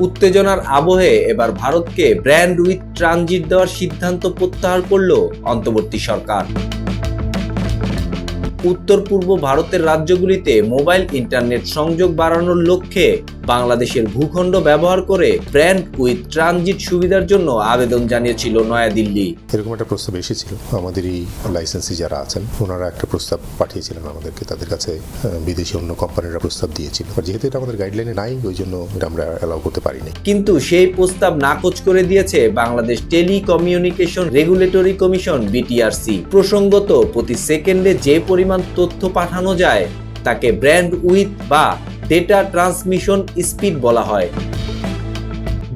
উত্তেজনার আবহে এবার ভারতকে ব্র্যান্ড উইথ ট্রানজিট দেওয়ার সিদ্ধান্ত প্রত্যাহার করল অন্তর্বর্তী সরকার। উত্তর পূর্ব ভারতের রাজ্যগুলিতে মোবাইল ইন্টারনেট সংযোগ বাড়ানোর লক্ষ্যে বাংলাদেশের ভূখণ্ড ব্যবহার করে ব্র্যান্ড উইথ ট্রানজিট সুবিধার জন্য আবেদন জানিয়েছিল নয়াদিল্লি। এরকম একটা প্রস্তাব এসেছিল। আমাদেরই লাইসেন্সি যারা আছেন ওনারা একটা প্রস্তাব পাঠিয়েছিলেন আমাদেরকে। তাদের কাছে বিদেশি অন্য কোম্পানিরা প্রস্তাব দিয়েছিল। আর যেহেতু এটা আমাদের গাইডলাইনে নাই ওই জন্য এটা আমরা অ্যালাউ করতে পারিনি। কিন্তু সেই প্রস্তাব নাকচ করে দিয়েছে Bangladesh telecommunication regulatory commission BTRC. প্রসঙ্গত প্রতি সেকেন্ডে যে পরিমাণ তথ্য পাঠানো যায় তাকে ব্র্যান্ড উইথ বা ডেটা ট্রান্সমিশন স্পিড বলা হয়।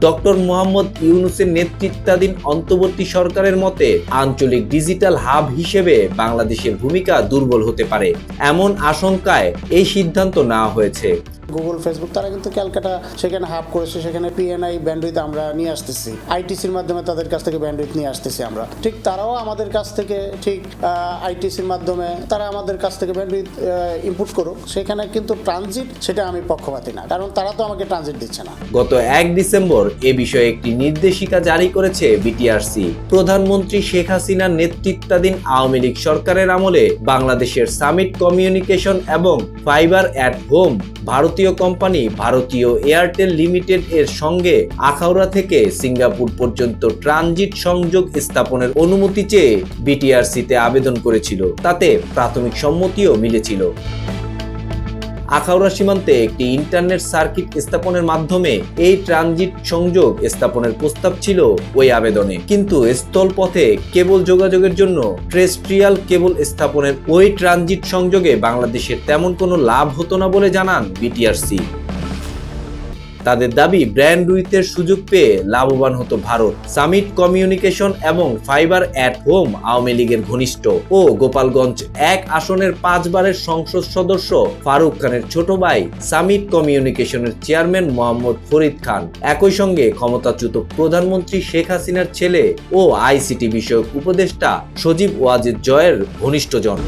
ডক্টর মোহাম্মদ ইউনুসের নেতৃত্বাধীন অন্তর্বর্তী সরকারের মতে আঞ্চলিক ডিজিটাল হাব হিসেবে বাংলাদেশের ভূমিকা দুর্বল হতে পারে এমন আশঙ্কায় এই সিদ্ধান্ত নেওয়া হয়েছে। গুগল ফেসবুক তারা কিন্তু ক্যালকাটা সেখানে হাব করেছে সেখানে পিএনআই ব্যান্ডউইথ আমরা নিয়ে আসতেছি। আইটিসির মাধ্যমে তাদের কাছ থেকে ব্যান্ডউইথ নিয়ে আসতেছি আমরা। ঠিক তারাও আমাদের কাছ থেকে ঠিক আইটিসির মাধ্যমে তারা আমাদের কাছ থেকে ব্যান্ডউইথ ইনপুট করুক সেখানে কিন্তু ট্রানজিট সেটা আমি পক্ষপাতি না কারণ তারা তো আমাকে ট্রানজিট দিচ্ছে না। গত এক ডিসেম্বর এ বিষয়ে একটি নির্দেশিকা জারি করেছে বিটিআরসি। প্রধানমন্ত্রী শেখ হাসিনার নেতৃত্বাধীন আওয়ামী লীগ সরকারের আমলে বাংলাদেশের সামিট কমিউনিকেশন এবং ফাইবার অ্যাট হোম ভারতীয় কোম্পানি ভারতীয় এয়ারটেল লিমিটেড এর সঙ্গে আখাউড়া থেকে সিঙ্গাপুর পর্যন্ত ট্রানজিট সংযোগ স্থাপনের অনুমতি চেয়ে বিটিআরসিতে আবেদন করেছিল। তাতে প্রাথমিক সম্মতিও মিলেছিল। আখাউড়া সীমান্তে একটি ইন্টারনেট সার্কিট স্থাপনের মাধ্যমে এই ট্রানজিট সংযোগ স্থাপনের প্রস্তাব ছিল ওই আবেদনে। কিন্তু স্থলপথে কেবল যোগাযোগের জন্য ট্রেস্ট্রিয়াল কেবল স্থাপনের ওই ট্রানজিট সংযোগে বাংলাদেশের তেমন কোনো লাভ হতো না বলে জানান বিটিআরসি। তাদের দাবি, ব্র্যান্ড উইথের সুযোগ পেয়ে লাভবান হতো ভারত। সামিট কমিউনিকেশন এবং ফাইবার অ্যাট হোম আওয়ামী লীগের ঘনিষ্ঠ ও গোপালগঞ্জ এক আসনের পাঁচবারের সংসদ সদস্য ফারুক খানের ছোট ভাই সামিট কমিউনিকেশনের চেয়ারম্যান মোহাম্মদ ফরিদ খান। একই সঙ্গে ক্ষমতাচ্যুত প্রধানমন্ত্রী শেখ হাসিনার ছেলে ও আইসিটি বিষয়ক উপদেষ্টা সজীব ওয়াজেদ জয়ের ঘনিষ্ঠজন।